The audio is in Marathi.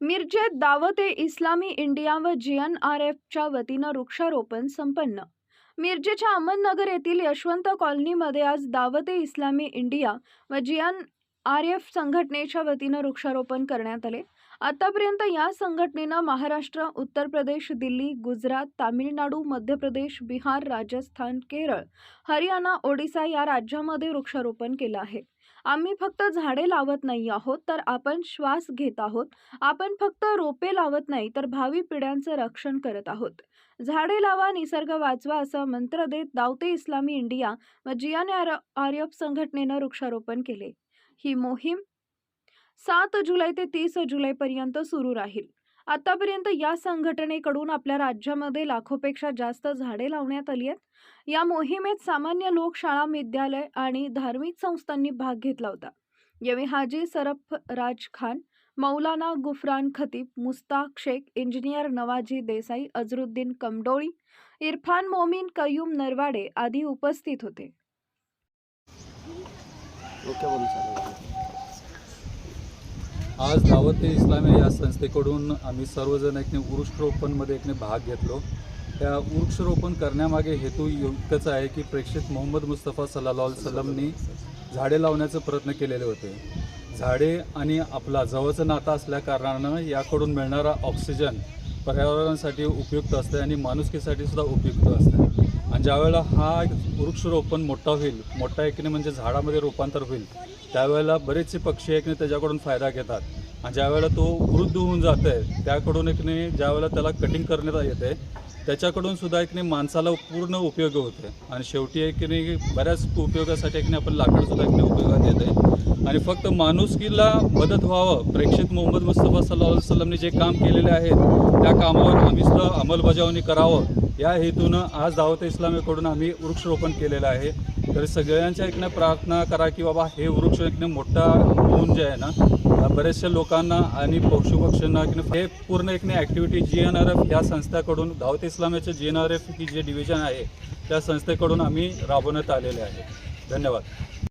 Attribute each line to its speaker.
Speaker 1: मिरजेत दावत ए इस्लामी इंडिया व जी एन आर एफच्या वतीनं वृक्षारोपण संपन्न. मिरजेच्या अहमदनगर येथील यशवंत कॉलनीमध्ये आज दावत ए इस्लामी इंडिया व जी एन आर एफ संघटनेच्या वतीनं वृक्षारोपण करण्यात आले. आतापर्यंत या संघटनेनं महाराष्ट्र उत्तर प्रदेश दिल्ली गुजरात तामिळनाडू मध्य प्रदेश बिहार राजस्थान केरळ हरियाणा ओडिसा या राज्यामध्ये वृक्षारोपण केलं आहे. आम्ही फक्त झाडे लावत नाही आहोत तर आपण श्वास घेत आहोत. आपण फक्त रोपे लावत नाही तर भावी पिढ्यांचं रक्षण करत आहोत. झाडे लावा निसर्ग वाचवा असा मंत्र देत दावते इस्लामी इंडिया व जियाने आर आर्यप संघटनेनं वृक्षारोपण केले. ही मोहीम सात जुलै ते तीस जुलैपर्यंत सुरू राहील. आतापर्यंत या संघटनेकडून आपल्या राज्यामध्ये लाखोपेक्षा जास्त झाडे लावण्यात आली आहेत. या मोहिमेत सामान्य लोक शाळा विद्यालय आणि धार्मिक संस्थांनी भाग घेतला होता. यावेळी हाजी सरफ राज खान मौलाना गुफरान खतीब मुस्ताक शेख इंजिनियर नवाजी देसाई अझरुद्दीन कमडोळी इरफान मोमीन कयूम नरवाडे आदी उपस्थित होते.
Speaker 2: आज दावत ए इस्लामी या संस्थेकडून आम्ही सर्वजण एकने वृक्षरोपणमध्ये एकने भाग घेतलो. त्या वृक्षरोपण करण्यामागे हेतू इतकंच आहे की प्रेक्षित मोहम्मद मुस्तफा सल्ला सलमनी झाडे लावण्याचे प्रयत्न केलेले होते. झाडे आणि आपला जवळचं नातं असल्याकारणानं याकडून मिळणारा ऑक्सिजन पर्यावरणासाठी उपयुक्त असते आणि माणुसकीसाठी सुद्धा उपयुक्त असते ज्यावेळेला हा वृक्षरोपण मोठा होईल मोठा एकने म्हणजे झाडामध्ये रूपांतर होईल त्यावेळेला बरेचसे पक्षी एकने त्याच्याकडून फायदा घेतात. आणि ज्यावेळेला तो वृद्ध होऊन जात आहे त्याकडून एकने ज्यावेळेला त्याला कटिंग करण्यात येते त्याच्याकडून सुद्धा एकने माणसाला पूर्ण उपयोग होते. आणि शेवटी एकने बऱ्याच उपयोगासाठी एकने आपण लाकडसुद्धा एकने उपयोगात आणि फक्त माणुसकीला मदत व्हावं प्रेक्षित मोहम्मद मुस्तफा सल्ला सल्लमने जे काम केलेले आहेत त्या कामावर आम्ही सुद्धा अंमलबजावणी करावं. या हेतूनं आज दावत इस्लामीकडून आम्ही वृक्षरोपण केलेलं आहे. तर सगळ्यांच्या एकनं प्रार्थना करा की बाबा हे वृक्ष एकनं मोठा होऊन जे आहे ना बऱ्याचशा लोकांना आणि पशुपक्ष्यांना एकनं हे पूर्ण एकने activity G N R F या संस्थेकडून दावत इस्लामेचं जी एन आर एफ ही जे डिव्हिजन आहे त्या संस्थेकडून आम्ही राबवण्यात आलेले आहे. धन्यवाद.